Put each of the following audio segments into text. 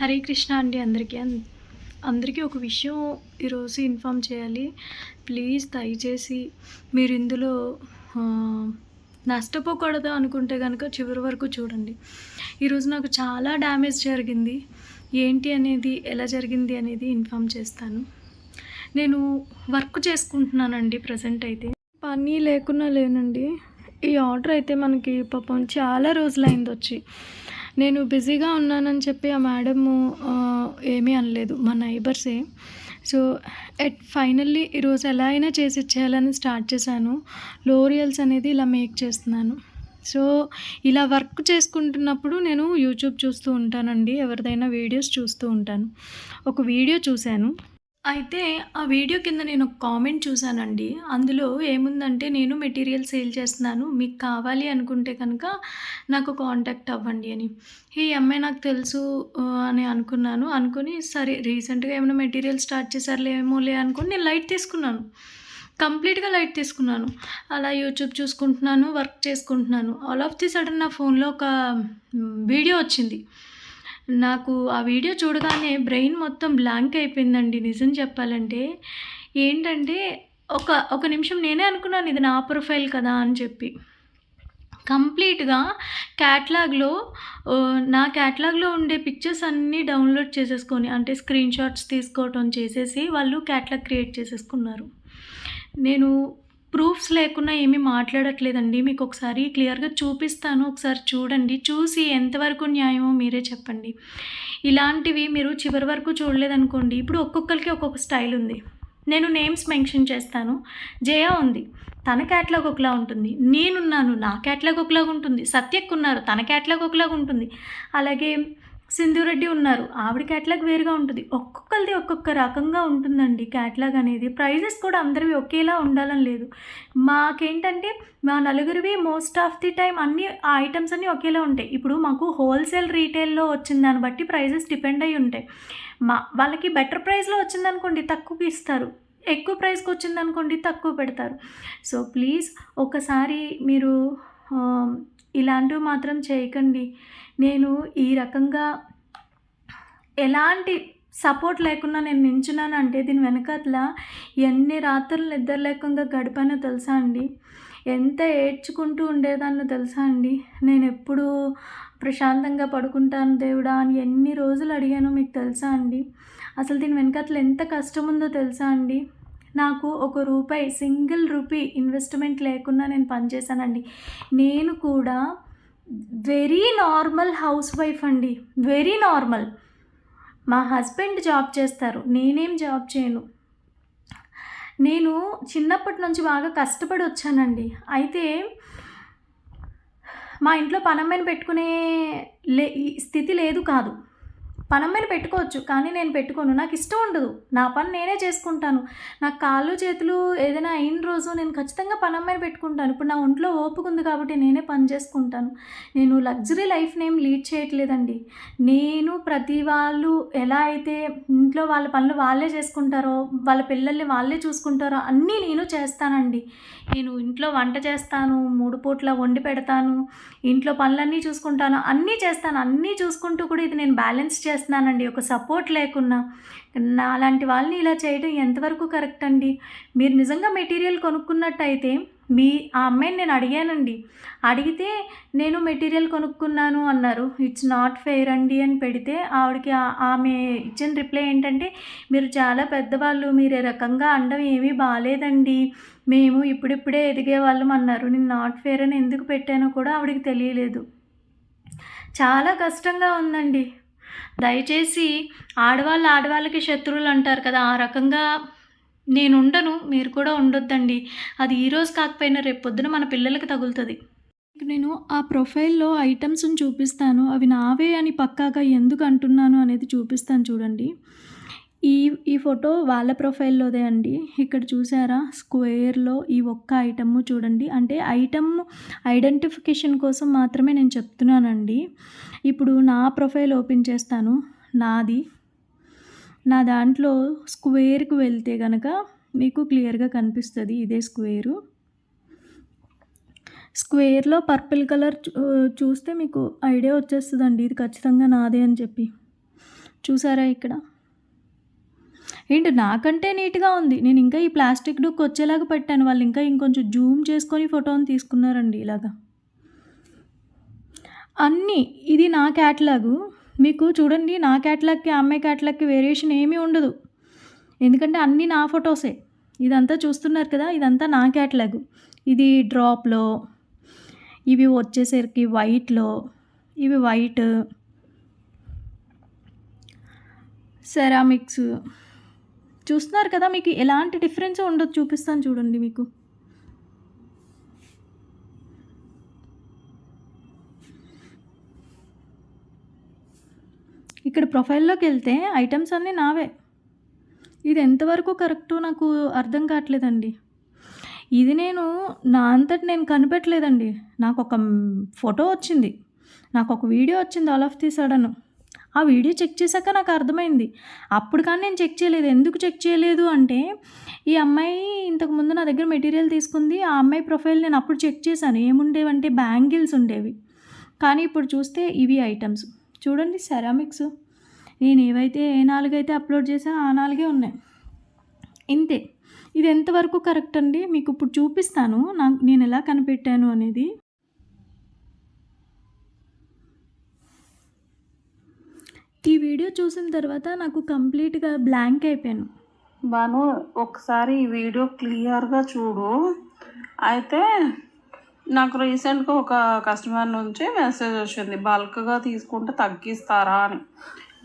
హరే కృష్ణ అండి అందరికీ అందరికీ ఒక విషయం ఈరోజు ఇన్ఫామ్ చేయాలి ప్లీజ్ దయచేసి మీరు ఇందులో నష్టపోకూడదు అనుకుంటే కనుక చివరి వరకు చూడండి ఈరోజు నాకు చాలా డ్యామేజ్ జరిగింది ఏంటి అనేది ఎలా జరిగింది అనేది ఇన్ఫామ్ చేస్తాను నేను వర్క్ చేసుకుంటున్నానండి ప్రజెంట్ అయితే పని లేకున్నా లేనండి ఈ ఆర్డర్ అయితే మనకి పాపం చాలా రోజులైంది వచ్చి నేను బిజీగా ఉన్నానని చెప్పి ఆ మేడం ఏమీ అనలేదు మా నైబర్సే సో ఎట్ ఫైనల్లీ ఈరోజు ఎలా అయినా చేసి ఇచ్చేయాలని స్టార్ట్ చేశాను లోరియల్స్ అనేది ఇలా మేక్ చేస్తున్నాను సో ఇలా వర్క్ చేసుకుంటున్నప్పుడు నేను యూట్యూబ్ చూస్తూ ఉంటానండి ఎవరిదైనా వీడియోస్ చూస్తూ ఉంటాను ఒక వీడియో చూశాను అయితే ఆ వీడియో కింద నేను ఒక కామెంట్ చూశానండి అందులో ఏముందంటే నేను మెటీరియల్ సేల్ చేస్తున్నాను మీకు కావాలి అనుకుంటే కనుక నాకు కాంటాక్ట్ అవ్వండి అని ఈ అమ్మాయి నాకు తెలుసు అని అనుకున్నాను అనుకుని సరే రీసెంట్గా ఏమైనా మెటీరియల్ స్టార్ట్ చేశారులే లే అనుకుని నేను లైట్ తీసుకున్నాను కంప్లీట్గా లైట్ తీసుకున్నాను అలా యూట్యూబ్ చూసుకుంటున్నాను వర్క్ చేసుకుంటున్నాను ఆల్ ఆఫ్ ది సడన్ నా ఫోన్లో ఒక వీడియో వచ్చింది నాకు ఆ వీడియో చూడగానే బ్రెయిన్ మొత్తం బ్లాంక్ అయిపోయిందండి నిజం చెప్పాలంటే ఏంటంటే ఒక ఒక నిమిషం నేనే అనుకున్నాను ఇది నా ప్రొఫైల్ కదా అని చెప్పి కంప్లీట్గా క్యాట్లాగ్లో నా క్యాట్లాగ్లో ఉండే పిక్చర్స్ అన్నీ డౌన్లోడ్ చేసేసుకొని అంటే స్క్రీన్ షాట్స్ తీసుకోవటం చేసేసి వాళ్ళు క్యాట్లాగ్ క్రియేట్ చేసేసుకున్నారు నేను ప్రూఫ్స్ లేకుండా ఏమీ మాట్లాడట్లేదండి మీకు ఒకసారి క్లియర్గా చూపిస్తాను ఒకసారి చూడండి చూసి ఎంతవరకు న్యాయమో మీరే చెప్పండి ఇలాంటివి మీరు చివరి వరకు చూడలేదనుకోండి ఇప్పుడు ఒక్కొక్కరికి ఒక్కొక్క స్టైల్ ఉంది నేను నేమ్స్ మెన్షన్ చేస్తాను జయా ఉంది తన క్యాట్లాగ్ ఒకలా ఉంటుంది నేనున్నాను నా క్యాట్లాగ్ ఒకలాగా ఉంటుంది సత్యక్ ఉన్నారు తన క్యాట్లాగ్ ఒకలాగా ఉంటుంది అలాగే సింధురెడ్డి ఉన్నారు ఆవిడ క్యాట్లాగ్ వేరుగా ఉంటుంది ఒక్కొక్కరిది ఒక్కొక్క రకంగా ఉంటుందండి క్యాట్లాగ్ అనేది ప్రైజెస్ కూడా అందరివి ఒకేలా ఉండాలని లేదు మాకేంటంటే మా నలుగురివి మోస్ట్ ఆఫ్ ది టైం అన్ని ఐటమ్స్ అన్నీ ఒకేలా ఉంటాయి ఇప్పుడు మాకు హోల్సేల్ రీటైల్లో వచ్చిన దాన్ని బట్టి ప్రైజెస్ డిపెండ్ అయి ఉంటాయి మా వాళ్ళకి బెటర్ ప్రైస్లో వచ్చిందనుకోండి తక్కువకి ఇస్తారు ఎక్కువ ప్రైస్కి వచ్చిందనుకోండి తక్కువ పెడతారు సో ప్లీజ్ ఒకసారి మీరు ఇలాంటివి మాత్రం చేయకండి నేను ఈ రకంగా ఎలాంటి సపోర్ట్ లేకుండా నేను నించున్నాను అంటే దీని వెనకట్ల ఎన్ని రాత్రులు నిద్ర లేకుండా గడిపానో తెలుసా అండి ఎంత ఏడ్చుకుంటూ ఉండేదాన్నో తెలుసా అండి నేను ఎప్పుడు ప్రశాంతంగా పడుకుంటాను దేవుడా అని ఎన్ని రోజులు అడిగానో మీకు తెలుసా అండి అసలు దీని వెనకట్ల ఎంత కష్టం ఉందో తెలుసా అండి నాకు ఒక రూపాయి సింగిల్ రూపీ ఇన్వెస్ట్మెంట్ లేకుండా నేను పనిచేశానండి నేను కూడా వెరీ నార్మల్ హౌస్ వైఫ్ అండి వెరీ నార్మల్ మా హస్బెండ్ జాబ్ చేస్తారు నేనేం జాబ్ చేయను నేను చిన్నప్పటి నుంచి బాగా కష్టపడి వచ్చానండి అయితే మా ఇంట్లో పనమ్మని పెట్టుకునే లే స్థితి లేదు కాదు పనం మీద పెట్టుకోవచ్చు కానీ నేను పెట్టుకోను నాకు ఇష్టం ఉండదు నా పని నేనే చేసుకుంటాను నాకు కాళ్ళు చేతులు ఏదైనా అయిన రోజు నేను ఖచ్చితంగా పనం మీద పెట్టుకుంటాను ఇప్పుడు నా ఒంట్లో ఓపిక ఉంది కాబట్టి నేనే పని చేసుకుంటాను నేను లగ్జరీ లైఫ్ని ఏం లీడ్ చేయట్లేదండి నేను ప్రతి వాళ్ళు ఎలా అయితే ఇంట్లో వాళ్ళ పనులు వాళ్ళే చేసుకుంటారో వాళ్ళ పిల్లల్ని వాళ్ళే చూసుకుంటారో అన్నీ నేను చేస్తానండి నేను ఇంట్లో వంట చేస్తాను మూడు పూట్ల వండి పెడతాను ఇంట్లో పనులన్నీ చూసుకుంటాను అన్నీ చేస్తాను అన్నీ చూసుకుంటూ కూడా ఇది నేను బ్యాలెన్స్ చేస్తాను చేస్తున్నానండి ఒక సపోర్ట్ లేకున్నా నా అలాంటి వాళ్ళని ఇలా చేయడం ఎంతవరకు కరెక్ట్ అండి మీరు నిజంగా మెటీరియల్ కొనుక్కున్నట్టయితే మీ ఆ అమ్మాయిని నేను అడిగానండి అడిగితే నేను మెటీరియల్ కొనుక్కున్నాను అన్నారు ఇట్స్ నాట్ ఫెయిర్ అండి అని పెడితే ఆవిడకి ఆమె ఇచ్చిన రిప్లై ఏంటంటే మీరు చాలా పెద్దవాళ్ళు మీరు రకంగా అండం ఏమీ బాగాలేదండి మేము ఇప్పుడిప్పుడే ఎదిగే వాళ్ళం అన్నారు నేను నాట్ ఫెయిర్ అని ఎందుకు పెట్టానో కూడా ఆవిడకి తెలియలేదు చాలా కష్టంగా ఉందండి దయచేసి ఆడవాళ్ళు ఆడవాళ్ళకి శత్రువులు అంటారు కదా ఆ రకంగా నేను ఉండను మీరు కూడా ఉండొద్దండి అది ఈరోజు కాకపోయినా రేపు పొద్దున మన పిల్లలకి తగులుతుంది నేను ఆ ప్రొఫైల్లో ఐటమ్స్ని చూపిస్తాను అవి నావే అని పక్కాగా ఎందుకు అంటున్నాను అనేది చూపిస్తాను చూడండి ఈ ఈ ఫోటో వాళ్ళ ప్రొఫైల్లోదే అండి ఇక్కడ చూసారా స్క్వేర్లో ఈ ఒక్క ఐటమ్ చూడండి అంటే ఐటమ్ ఐడెంటిఫికేషన్ కోసం మాత్రమే నేను చెప్తున్నానండి ఇప్పుడు నా ప్రొఫైల్ ఓపెన్ చేస్తాను నాది నా దాంట్లో స్క్వేర్కి వెళ్తే కనుక మీకు క్లియర్గా కనిపిస్తుంది ఇదే స్క్వేరు స్క్వేర్లో పర్పుల్ కలర్ చూస్తే మీకు ఐడియా వచ్చేస్తుందండి ఇది ఖచ్చితంగా నాదే అని చెప్పి చూసారా ఇక్కడ ఏంటి నాకంటే నీట్గా ఉంది నేను ఇంకా ఈ ప్లాస్టిక్ డుక్ వచ్చేలాగా పెట్టాను వాళ్ళు ఇంకా ఇంకొంచెం జూమ్ చేసుకొని ఫోటోని తీసుకున్నారండి ఇలాగా అన్నీ ఇది నా క్యాట్లాగు మీకు చూడండి నా క్యాట్లాగ్కి అమ్మాయి క్యాట్లాగ్కి వేరియేషన్ ఏమీ ఉండదు ఎందుకంటే అన్నీ నా ఫొటోసే ఇదంతా చూస్తున్నారు కదా ఇదంతా నా క్యాట్లాగ్ ఇది డ్రాప్లో ఇవి వచ్చేసరికి వైట్లో ఇవి వైట్ సెరామిక్స్ చూస్తున్నారు కదా మీకు ఎలాంటి డిఫరెన్స్ ఉండదు చూపిస్తాను చూడండి మీకు ఇక్కడ ప్రొఫైల్లోకి వెళ్తే ఐటమ్స్ అన్నీ నావే ఇది ఎంతవరకు కరెక్టో నాకు అర్థం కావట్లేదండి ఇది నేను నా అంతటి నేను కనిపెట్టలేదండి నాకు ఒక ఫోటో వచ్చింది నాకు ఒక వీడియో వచ్చింది ఆల్ ఆఫ్ ది సడన్ ఆ వీడియో చెక్ చేశాక నాకు అర్థమైంది అప్పుడు కానీ నేను చెక్ చేయలేదు ఎందుకు చెక్ చేయలేదు అంటే ఈ అమ్మాయి ఇంతకుముందు నా దగ్గర మెటీరియల్ తీసుకుంది ఆ అమ్మాయి ప్రొఫైల్ నేను అప్పుడు చెక్ చేశాను ఏముండేవంటే బ్యాంగిల్స్ ఉండేవి కానీ ఇప్పుడు చూస్తే ఇవి ఐటమ్స్ చూడండి సెరామిక్స్ నేను ఏవైతే ఏ నాలుగైతే అప్లోడ్ చేశాను ఆ నాలుగే ఉన్నాయి ఇంతే ఇది ఎంతవరకు కరెక్ట్ అండి మీకు ఇప్పుడు చూపిస్తాను నాకు నేను ఎలా కనిపెట్టాను అనేది ఈ వీడియో చూసిన తర్వాత నాకు కంప్లీట్గా బ్లాంక్ అయిపోయాను బాను ఒకసారి ఈ వీడియో క్లియర్గా చూడు అయితే నాకు రీసెంట్గా ఒక కస్టమర్ నుంచి మెసేజ్ వచ్చింది బల్క్గా తీసుకుంటే తగ్గిస్తారా అని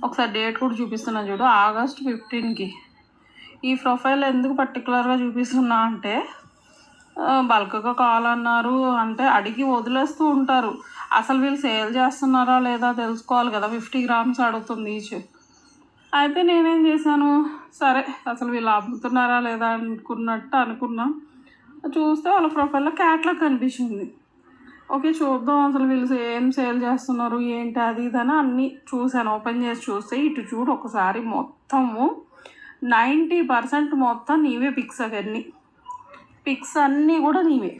ఒకసారి డేట్ కూడా చూపిస్తున్నాను చూడు ఆగస్ట్ ఫిఫ్టీన్కి ఈ ప్రొఫైల్ ఎందుకు పర్టికులర్గా చూపిస్తున్నా అంటే బల్క్గా కావాలన్నారు అంటే అడిగి వదిలేస్తూ ఉంటారు అసలు వీళ్ళు సేల్ చేస్తున్నారా లేదా తెలుసుకోవాలి కదా ఫిఫ్టీ గ్రామ్స్ అడుగుతుంది ఈచ్ అయితే నేనేం చేశాను సరే అసలు వీళ్ళు అమ్ముతున్నారా లేదా అనుకున్నట్టు అనుకున్నాం చూస్తే వాళ్ళ ప్రొఫైల్లో క్యాట్లాగ్ కనిపించింది ఓకే చూద్దాం అసలు వీళ్ళు ఏం సేల్ చేస్తున్నారు ఏంటి అది ఇదని అన్నీ చూశాను ఓపెన్ చేసి చూస్తే ఇటు చూడు ఒకసారి మొత్తము నైంటీ పర్సెంట్ మొత్తం నీవే పిక్స్ అవన్నీ పిక్స్ అన్నీ కూడా నీవే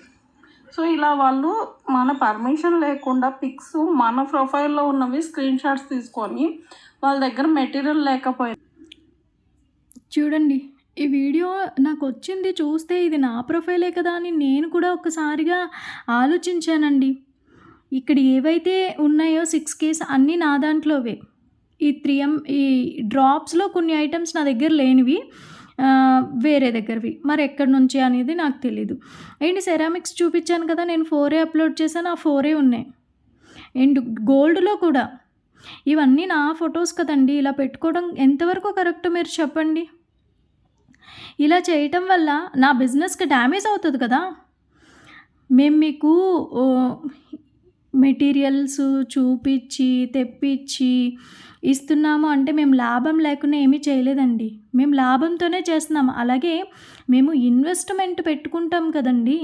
సో ఇలా వాళ్ళు మన పర్మిషన్ లేకుండా పిక్స్ మన ప్రొఫైల్లో ఉన్నవి స్క్రీన్ షాట్స్ తీసుకొని వాళ్ళ దగ్గర మెటీరియల్ లేకపోయింది చూడండి ఈ వీడియో నాకు వచ్చింది చూస్తే ఇది నా ప్రొఫైలే కదా అని నేను కూడా ఒకసారిగా ఆలోచించానండి ఇక్కడ ఏవైతే ఉన్నాయో సిక్స్ కేస్ అన్నీ నా దాంట్లోవే ఈ త్రీ ఎం ఈ డ్రాప్స్లో కొన్ని ఐటమ్స్ నా దగ్గర లేనివి వేరే దగ్గరవి మరి ఎక్కడి నుంచి అనేది నాకు తెలీదు ఏంటి సెరామిక్స్ చూపించాను కదా నేను ఫోరే అప్లోడ్ చేశాను ఆ ఫోరే ఉన్నాయి అండ్ గోల్డ్లో కూడా ఇవన్నీ నా ఫొటోస్ కదండి ఇలా పెట్టుకోవడం ఎంతవరకు కరెక్ట్ మీరు చెప్పండి ఇలా చేయటం వల్ల నా బిజినెస్కి డ్యామేజ్ అవుతుంది కదా మేము మీకు మెటీరియల్స్ చూపించి తెప్పించి ఇస్తున్నాము అంటే మేము లాభం లేకుండా ఏమీ చేయలేదండి మేము లాభంతోనే చేస్తున్నాం అలాగే మేము ఇన్వెస్ట్మెంట్ పెట్టుకుంటాం కదండి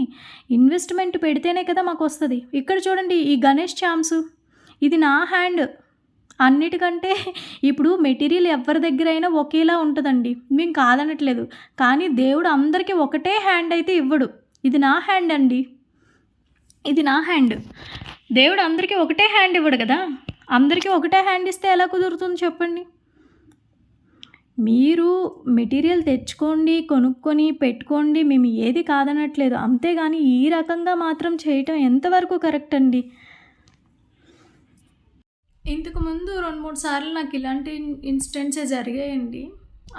ఇన్వెస్ట్మెంట్ పెడితేనే కదా మాకు వస్తుంది ఇక్కడ చూడండి ఈ గణేష్ ఛామ్స్ ఇది నా హ్యాండ్ అన్నిటికంటే ఇప్పుడు మెటీరియల్ ఎవరి దగ్గర అయినా ఒకేలా ఉంటుందండి మేము కాదనట్లేదు కానీ దేవుడు అందరికీ ఒకటే హ్యాండ్ అయితే ఇవ్వడు ఇది నా హ్యాండ్ అండి ఇది నా హ్యాండ్ దేవుడు అందరికీ ఒకటే హ్యాండ్ ఇవ్వడు కదా అందరికీ ఒకటే హ్యాండ్ ఇస్తే ఎలా కుదురుతుంది చెప్పండి మీరు మెటీరియల్ తెచ్చుకోండి కొనుక్కొని పెట్టుకోండి మేము ఏది కాదనట్లేదు అంతేగాని ఈ రకంగా మాత్రం చేయటం ఎంతవరకు కరెక్ట్ అండి ఇంతకు ముందు రెండు మూడు సార్లు నాకు ఇలాంటి ఇన్సిడెంట్సే జరిగాయండి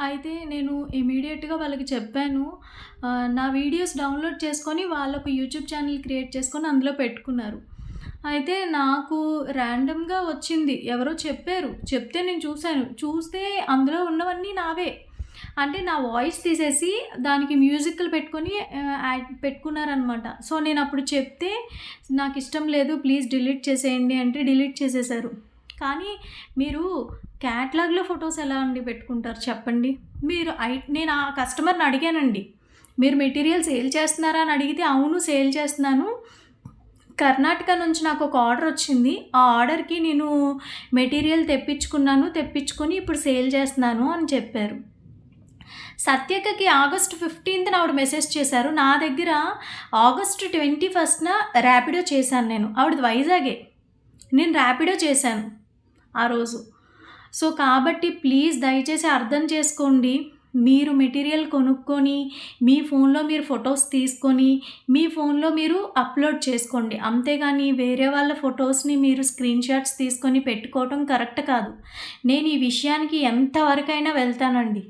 అయితే నేను ఇమీడియట్గా వాళ్ళకి చెప్పాను నా వీడియోస్ డౌన్లోడ్ చేసుకొని వాళ్ళకు యూట్యూబ్ ఛానల్ క్రియేట్ చేసుకొని అందులో పెట్టుకున్నారు అయితే నాకు ర్యాండమ్గా వచ్చింది ఎవరో చెప్పారు చెప్తే నేను చూశాను చూస్తే అందులో ఉన్నవన్నీ నావే అంటే నా వాయిస్ తీసేసి దానికి మ్యూజిక్లు పెట్టుకొని యాడ్ పెట్టుకున్నారనమాట సో నేను అప్పుడు చెప్తే నాకు ఇష్టం లేదు ప్లీజ్ డిలీట్ చేసేయండి అంటే డిలీట్ చేసేసారు కానీ మీరు క్యాట్లాగ్లో ఫొటోస్ ఎలా అండి పెట్టుకుంటారు చెప్పండి మీరు ఐ నేను ఆ కస్టమర్ని అడిగానండి మీరు మెటీరియల్ సేల్ చేస్తున్నారా అని అడిగితే అవును సేల్ చేస్తున్నాను కర్ణాటక నుంచి నాకు ఒక ఆర్డర్ వచ్చింది ఆ ఆర్డర్కి నేను మెటీరియల్ తెప్పించుకున్నాను తెప్పించుకొని ఇప్పుడు సేల్ చేస్తున్నాను అని చెప్పారు సత్యకకి ఆగస్ట్ ఫిఫ్టీన్త్న ఆవిడ మెసేజ్ చేశారు నా దగ్గర ఆగస్ట్ ట్వంటీ ఫస్ట్న ర్యాపిడో చేశాను నేను ఆవిడ వైజాగే నేను ర్యాపిడో చేశాను ఆ రోజు సో కాబట్టి ప్లీజ్ దయచేసి అర్థం చేసుకోండి మీరు మెటీరియల్ కొనుక్కొని మీ ఫోన్లో మీరు ఫొటోస్ తీసుకొని మీ ఫోన్లో మీరు అప్లోడ్ చేసుకోండి అంతేగాని వేరే వాళ్ళ ఫొటోస్ని మీరు స్క్రీన్ షాట్స్ తీసుకొని పెట్టుకోవటం కరెక్ట్ కాదు నేను ఈ విషయానికి ఎంతవరకైనా వెళ్తానండి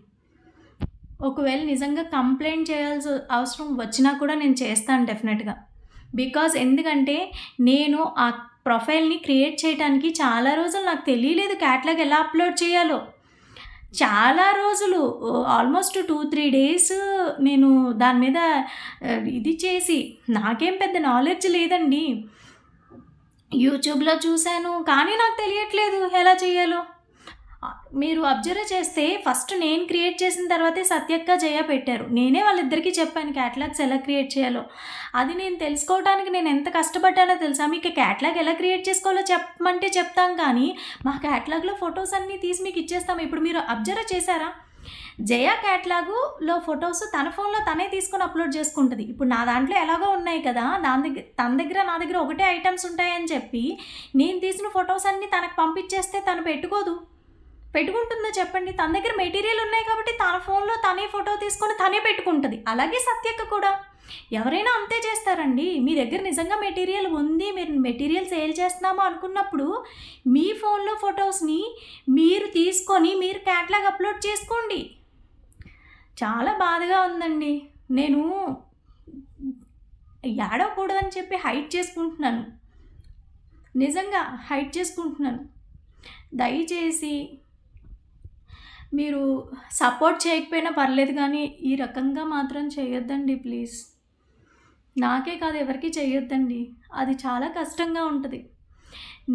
ఒకవేళ నిజంగా కంప్లైంట్ చేయాల్సి అవసరం వచ్చినా కూడా నేను చేస్తాను డెఫినెట్గా బికాజ్ ఎందుకంటే నేను ఆ ప్రొఫైల్ని క్రియేట్ చేయడానికి చాలా రోజులు నాకు తెలియలేదు క్యాట్లాగ్ ఎలా అప్లోడ్ చేయాలో చాలా రోజులు ఆల్మోస్ట్ టూ త్రీ డేస్ నేను దాని మీద ఇది చేసి నాకేం పెద్ద నాలెడ్జ్ లేదండి యూట్యూబ్లో చూశాను కానీ నాకు తెలియట్లేదు ఎలా చేయాలో మీరు అబ్జర్వ్ చేస్తే ఫస్ట్ నేను క్రియేట్ చేసిన తర్వాతే సత్యక్క జయ పెట్టారు నేనే వాళ్ళిద్దరికీ చెప్పాను క్యాటలాగ్స్ ఎలా క్రియేట్ చేయాలో అది నేను తెలుసుకోవడానికి నేను ఎంత కష్టపడ్డానో తెలుసా మీకు క్యాటలాగ్ ఎలా క్రియేట్ చేసుకోవాలో చెప్పమంటే చెప్తాం కానీ మా క్యాటలాగ్లో ఫొటోస్ అన్నీ తీసి మీకు ఇచ్చేస్తాము ఇప్పుడు మీరు అబ్జర్వ్ చేశారా జయ క్యాట్లాగులో ఫొటోస్ తన ఫోన్లో తనే తీసుకొని అప్లోడ్ చేసుకుంటుంది ఇప్పుడు నా దాంట్లో ఎలాగో ఉన్నాయి కదా దాని దగ్గర తన దగ్గర నా దగ్గర ఒకటే ఐటమ్స్ ఉంటాయని చెప్పి నేను తీసిన ఫొటోస్ అన్నీ తనకు పంపించేస్తే తను పెట్టుకోదు పెట్టుకుంటుందో చెప్పండి తన దగ్గర మెటీరియల్ ఉన్నాయి కాబట్టి తన ఫోన్లో తనే ఫోటో తీసుకొని తనే పెట్టుకుంటుంది అలాగే సత్యక్క కూడా ఎవరైనా అంతే చేస్తారండి మీ దగ్గర నిజంగా మెటీరియల్ ఉంది మీరు మెటీరియల్ సేల్ చేస్తున్నాము అనుకున్నప్పుడు మీ ఫోన్లో ఫొటోస్ని మీరు తీసుకొని మీరు క్యాట్లాగ్ అప్లోడ్ చేసుకోండి చాలా బాధగా ఉందండి నేను ఏడవకూడదని చెప్పి హైట్ చేసుకుంటున్నాను నిజంగా హైట్ చేసుకుంటున్నాను దయచేసి మీరు సపోర్ట్ చేయకపోయినా పర్లేదు కానీ ఈ రకంగా మాత్రం చేయొద్దండి ప్లీజ్ నాకే కాదు ఎవరికి చేయొద్దండి అది చాలా కష్టంగా ఉంటుంది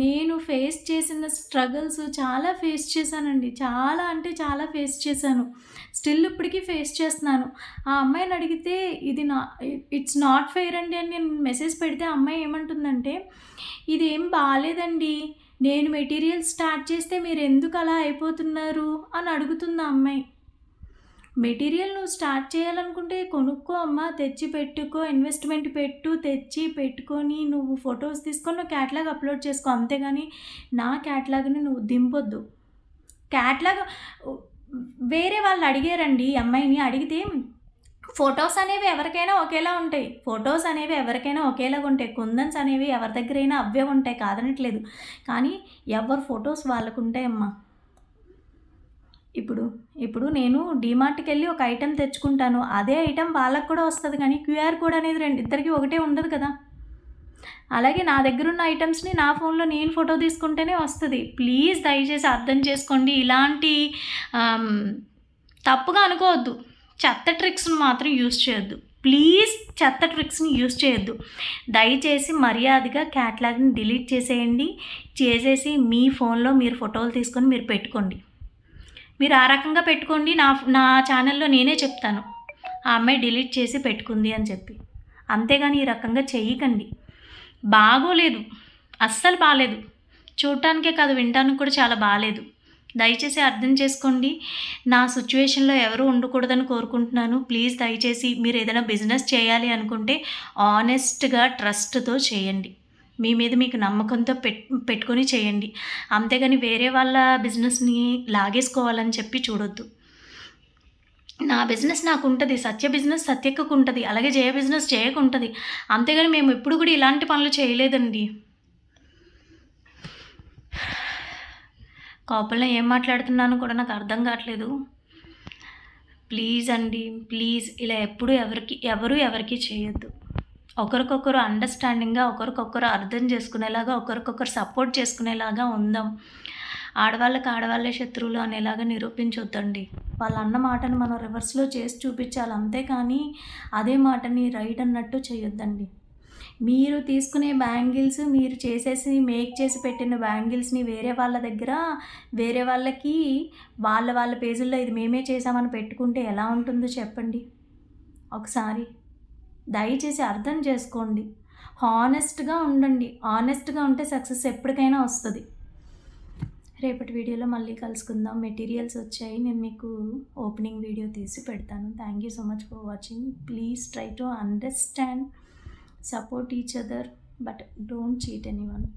నేను ఫేస్ చేసిన స్ట్రగుల్స్ చాలా ఫేస్ చేశానండి చాలా అంటే చాలా ఫేస్ చేశాను స్టిల్ ఇప్పటికీ ఫేస్ చేస్తున్నాను ఆ అమ్మాయిని అడిగితే ఇది నా ఇట్స్ నాట్ ఫెయిర్ అండి అని నేను మెసేజ్ పెడితే అమ్మాయి ఏమంటుందంటే ఇదేం బాగాలేదండి నేను మెటీరియల్ స్టార్ట్ చేస్తే మీరు ఎందుకు అలా అయిపోతున్నారు అని అడుగుతుంది అమ్మాయి మెటీరియల్ నువ్వు స్టార్ట్ చేయాలనుకుంటే కొనుక్కో అమ్మ తెచ్చి పెట్టుకో ఇన్వెస్ట్మెంట్ పెట్టు తెచ్చి పెట్టుకొని నువ్వు ఫొటోస్ తీసుకొని నువ్వు క్యాట్లాగ్ అప్లోడ్ చేసుకో అంతేగాని నా క్యాట్లాగ్ని నువ్వు దింపొద్దు క్యాట్లాగ్ వేరే వాళ్ళు అడిగారండి అమ్మాయిని అడిగితే ఫొటోస్ అనేవి ఎవరికైనా ఒకేలా ఉంటాయి ఫొటోస్ అనేవి ఎవరికైనా ఒకేలా ఉంటాయి కుందన్స్ అనేవి ఎవరి దగ్గరైనా అవే ఉంటాయి కాదనట్లేదు కానీ ఎవరు ఫొటోస్ వాళ్ళకు ఉంటాయమ్మా ఇప్పుడు ఇప్పుడు నేను డీమార్ట్కి వెళ్ళి ఒక ఐటెం తెచ్చుకుంటాను అదే ఐటెం వాళ్ళకు కూడా వస్తుంది కానీ క్యూఆర్ కోడ్ అనేది రెండు ఇద్దరికి ఒకటే ఉండదు కదా అలాగే నా దగ్గర ఉన్న ఐటమ్స్ని నా ఫోన్లో నేను ఫోటో తీసుకుంటేనే వస్తుంది ప్లీజ్ దయచేసి అర్థం చేసుకోండి ఇలాంటి తప్పుగా అనుకోవద్దు చెత్త ట్రిక్స్ని మాత్రం యూస్ చేయొద్దు ప్లీజ్ చెత్త ట్రిక్స్ని యూస్ చేయొద్దు దయచేసి మర్యాదగా క్యాట్లాగ్ని డిలీట్ చేసేయండి చేసేసి మీ ఫోన్లో మీరు ఫోటోలు తీసుకొని మీరు పెట్టుకోండి మీరు ఆ రకంగా పెట్టుకోండి నా నా ఛానల్లో నేనే చెప్తాను ఆ అమ్మాయి డిలీట్ చేసి పెట్టుకుంది అని చెప్పి అంతేగాని ఈ రకంగా చెయ్యకండి బాగోలేదు అస్సలు బాగాలేదు చూడటానికే కాదు వినటానికి కూడా చాలా బాగాలేదు దయచేసి అర్థం చేసుకోండి నా సిచ్యువేషన్లో ఎవరు ఉండకూడదని కోరుకుంటున్నాను ప్లీజ్ దయచేసి మీరు ఏదైనా బిజినెస్ చేయాలి అనుకుంటే ఆనెస్ట్గా ట్రస్ట్తో చేయండి మీ మీద మీకు నమ్మకంతో పెట్ పెట్టుకొని చేయండి అంతేగాని వేరే వాళ్ళ బిజినెస్ని లాగేసుకోవాలని చెప్పి చూడొద్దు నా బిజినెస్ నాకు ఉంటుంది సత్య బిజినెస్ సత్యక్కకు ఉంటుంది అలాగే జయ బిజినెస్ జయకు ఉంటుంది అంతేగాని మేము ఎప్పుడు కూడా ఇలాంటి పనులు చేయలేదండి కోపంలో ఏం మాట్లాడుతున్నానో కూడా నాకు అర్థం కావట్లేదు ప్లీజ్ అండి ప్లీజ్ ఇలా ఎప్పుడు ఎవరికి ఎవరు ఎవరికి చేయొద్దు ఒకరికొకరు అండర్స్టాండింగ్గా ఒకరికొకరు అర్థం చేసుకునేలాగా ఒకరికొకరు సపోర్ట్ చేసుకునేలాగా ఉందాం ఆడవాళ్ళకి ఆడవాళ్ళే శత్రువులు అనేలాగా నిరూపించొద్దండి వాళ్ళు అన్న మాటను మనం రివర్స్లో చేసి చూపించాలి కానీ అదే మాటని రైట్ అన్నట్టు చేయొద్దండి మీరు తీసుకునే బ్యాంగిల్స్ మీరు చేసేసి మేక్ చేసి పెట్టిన బ్యాంగిల్స్ని వేరే వాళ్ళ దగ్గర వేరే వాళ్ళకి వాళ్ళ వాళ్ళ పేజీల్లో ఇది మేమే చేసామని పెట్టుకుంటే ఎలా ఉంటుందో చెప్పండి ఒకసారి దయచేసి అర్థం చేసుకోండి హానెస్ట్గా ఉండండి హానెస్ట్గా ఉంటే సక్సెస్ ఎప్పటికైనా వస్తుంది రేపటి వీడియోలో మళ్ళీ కలుసుకుందాం మెటీరియల్స్ వచ్చాయి నేను మీకు ఓపెనింగ్ వీడియో తీసి పెడతాను thank you so much for watching please try to understand Support each other, but don't cheat anyone.